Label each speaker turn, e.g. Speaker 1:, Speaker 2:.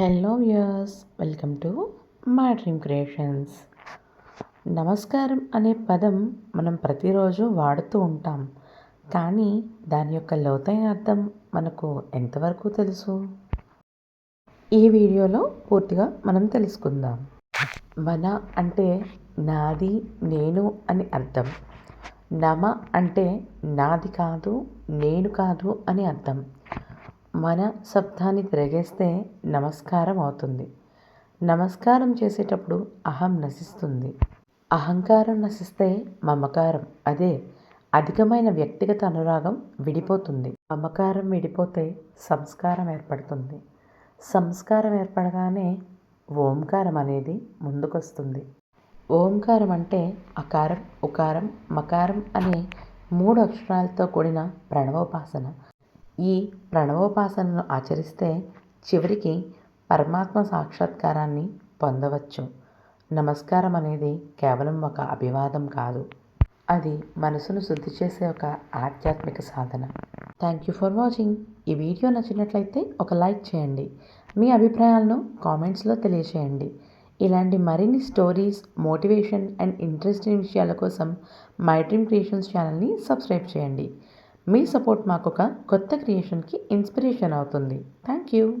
Speaker 1: Hello viewers welcome to my dream creations నమస్కారం అనే పదం మనం ప్రతిరోజు వాడుతూ ఉంటాం. కానీ దాని యొక్క లోతైన అర్థం మనకు ఎంతవరకు తెలుసు? ఈ వీడియోలో పూర్తిగా మనం తెలుసుకుందాం. మన అంటే నాది నేను అని అర్థం. నమ అంటే నాది కాదు నేను కాదు అని అర్థం. మన శబ్దాన్ని తిరగేస్తే నమస్కారం అవుతుంది. నమస్కారం చేసేటప్పుడు అహం నశిస్తుంది. అహంకారం నశిస్తే మమకారం. అదే అధికమైన వ్యక్తిగత అనురాగం విడిపోతుంది. మమకారం విడిపోతే సంస్కారం ఏర్పడుతుంది. సంస్కారం ఏర్పడగానే ఓంకారం అనేది ముందుకొస్తుంది. ఓంకారం అంటే అకారం ఉకారం మకారం అనే మూడు అక్షరాలతో కూడిన ప్రణవోపాసన. ఈ ప్రణవోపాసనను ఆచరిస్తే చివరికి పరమాత్మ సాక్షాత్కారాన్ని పొందవచ్చు. నమస్కారం అనేది కేవలం ఒక అభివాదం కాదు. అది మనసును శుద్ధి చేసే ఒక ఆధ్యాత్మిక సాధన. థ్యాంక్ యూ ఫర్ వాచింగ్ ఈ వీడియో నచ్చినట్లయితే ఒక లైక్ చేయండి. మీ అభిప్రాయాలను కామెంట్స్లో తెలియచేయండి. ఇలాంటి మరిన్ని స్టోరీస్ మోటివేషన్ అండ్ ఇంట్రెస్టింగ్ విషయాల కోసం మై డ్రీమ్ క్రియేషన్స్ ఛానల్ని సబ్స్క్రైబ్ చేయండి. మీ సపోర్ట్ మాకు ఒక కొత్త క్రియేషన్కి ఇన్స్పిరేషన్ అవుతుంది. Thank you.